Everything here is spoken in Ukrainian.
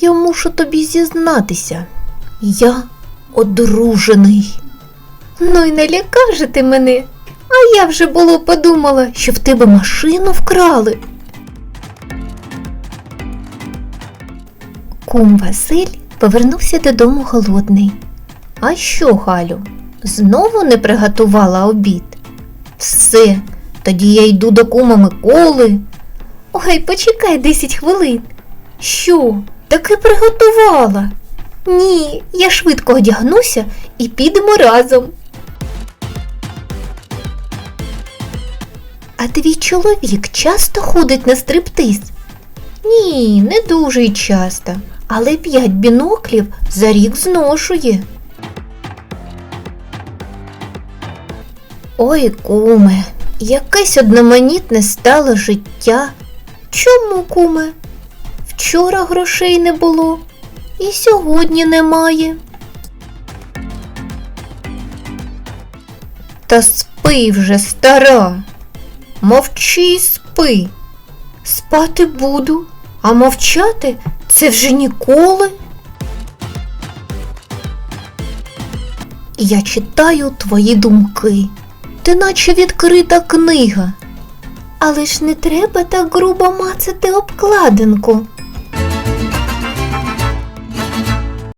Я мушу тобі зізнатися. Я одружений. Ну й не лякав же ти мене. А я вже було подумала, що в тебе машину вкрали. Кум Василь повернувся додому голодний. А що, Галю, знову не приготувала обід? Все, тоді я йду до кума Миколи. Ой, почекай 10 хвилин. Що, таки приготувала? Ні, я швидко одягнуся і підемо разом. А твій чоловік часто ходить на стриптиз? Ні, не дуже й часто, але п'ять біноклів за рік зношує. Ой, куме, якесь одноманітне стало життя. Чому, куме? Вчора грошей не було, і сьогодні немає. Та спи вже, стара. Мовчи й спи. Спати буду, а мовчати це вже ніколи. Я читаю твої думки. Ти наче відкрита книга. Але ж не треба так грубо мацати обкладинку.